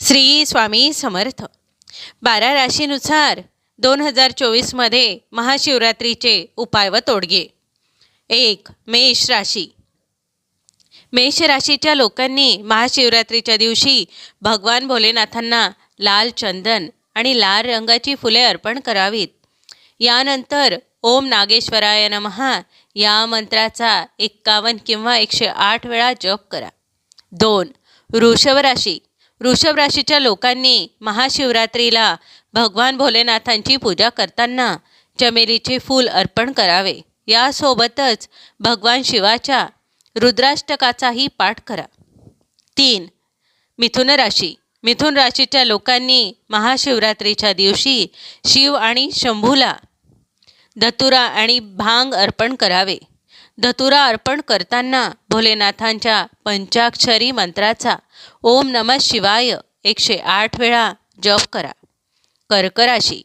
श्री स्वामी समर्थ. बारा राशीनुसार दोन हजार चोवीसमध्ये महाशिवरात्रीचे उपाय व तोडगे. एक मेष राशी. मेष राशीच्या लोकांनी महाशिवरात्रीच्या दिवशी भगवान भोलेनाथांना लाल चंदन आणि लाल रंगाची फुले अर्पण करावीत. यानंतर ओम नागेश्वराय नमहा या मंत्राचा एक्कावन्न किंवा एकशे आठ वेळा जप करा. दोन वृषभ राशी. वृषभ राशीच्या लोकांनी महाशिवरात्रीला भगवान भोलेनाथांची पूजा करताना चमेलीचे फूल अर्पण करावे. यासोबतच भगवान शिवाच्या रुद्राष्टकाचाही पाठ करा. तीन मिथुन राशी. मिथुन राशीच्या लोकांनी महाशिवरात्रीच्या दिवशी शिव आणि शंभूला धतुरा आणि भांग अर्पण करावे. धतुरा अर्पण करताना भोलेनाथांच्या पंचाक्षरी मंत्राचा ओम नमः शिवाय एकशे आठ वेळा जप करा. कर्क राशी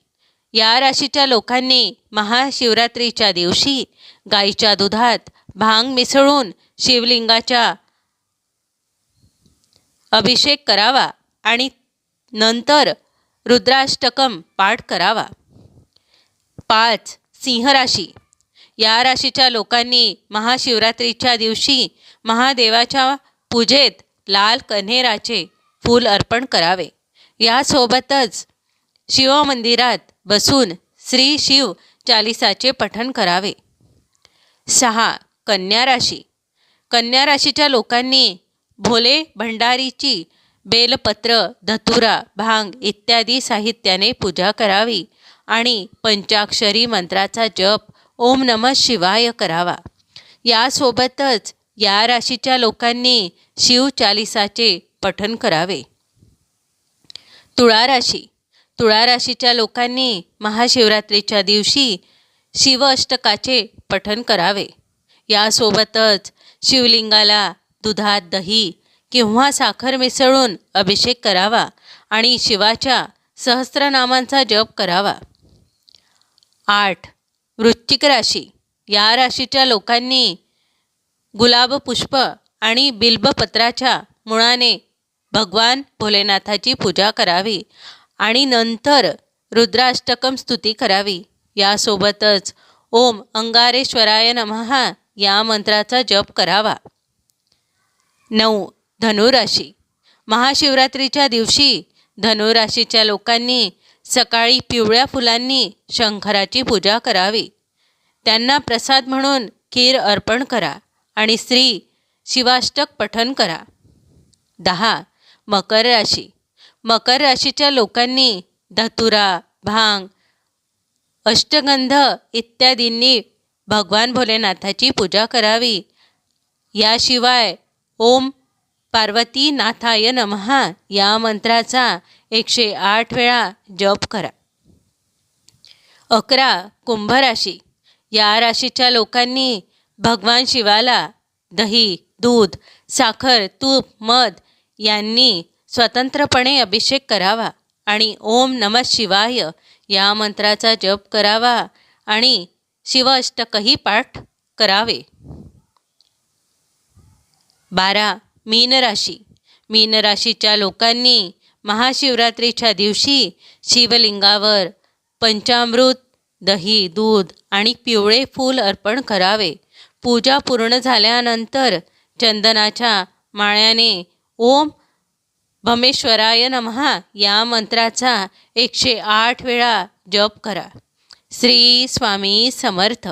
या राशीच्या लोकांनी महाशिवरात्रीच्या दिवशी गाईच्या दुधात भांग मिसळून शिवलिंगाच्या अभिषेक करावा आणि नंतर रुद्राष्टकम पाठ करावा. पाच. सिंह राशी या राशीच्या लोकांनी महाशिवरात्रीच्या दिवशी महादेवाच्या पूजेत लाल कन्हेराचे फूल अर्पण करावे. यासोबतच शिवमंदिरात बसून श्री शिव चालिसाचे पठण करावे. सहा कन्या राशी. कन्या राशीच्या लोकांनी भोले भंडारीची बेलपत्र धतुरा भांग इत्यादी साहित्याने पूजा करावी आणि पंचाक्षरी मंत्राचा जप ओम नमः शिवाय करावा. यासोबतच या राशीच्या लोकांनी शिव चालिसाचे पठन करावे. तुळा राशी. तुळा राशीच्या लोकांनी महाशिवरात्रीच्या दिवशी शिवअष्टकाचे पठन करावे. यासोबतच शिवलिंगाला दुधात दही किंवा साखर मिसळून अभिषेक करावा आणि शिवाच्या सहस्त्रनामांचा जप करावा. आठ. वृश्चिक राशी. या राशीच्या लोकांनी गुलाब पुष्प आणि बिल्बपत्राच्या मुळाने भगवान भोलेनाथाची पूजा करावी आणि नंतर रुद्राष्टकम स्तुती करावी. यासोबतच ओम अंगारेश्वराय नमहा या मंत्राचा जप करावा. नऊ धनुराशी. महाशिवरात्रीच्या दिवशी धनुराशीच्या लोकांनी सकाळी पिवळ्या फुलांनी शंकराची पूजा करावी. त्यांना प्रसाद म्हणून खीर अर्पण करा आणि श्री शिवाष्टक पठन करा. दहा. मकर राशी. मकर राशीच्या लोकांनी धतुरा भांग अष्टगंध इत्यादींनी भगवान भोलेनाथाची पूजा करावी. याशिवाय ओम पार्वती नाथाय नमहा या मंत्राचा एकशे आठ वेळा जप करा. अकरा कुंभ राशी. या राशीच्या लोकांनी भगवान शिवाला दही दूध साखर तूप मध यांनी स्वतंत्रपणे अभिषेक करावा आणि ओम नमः शिवाय या मंत्राचा जप करावा आणि शिवाष्टकही पाठ करावे. बारा मीनराशी. मीनराशीच्या लोकांनी महाशिवरात्रीच्या दिवशी शिवलिंगावर पंचामृत दही दूध आणि पिवळे फूल अर्पण करावे. पूजा पूर्ण झाल्यानंतर चंदनाच्या माळ्याने ओम भमेश्वराय नमहा या मंत्राचा एकशे आठ वेळा जप करा. श्री स्वामी समर्थ.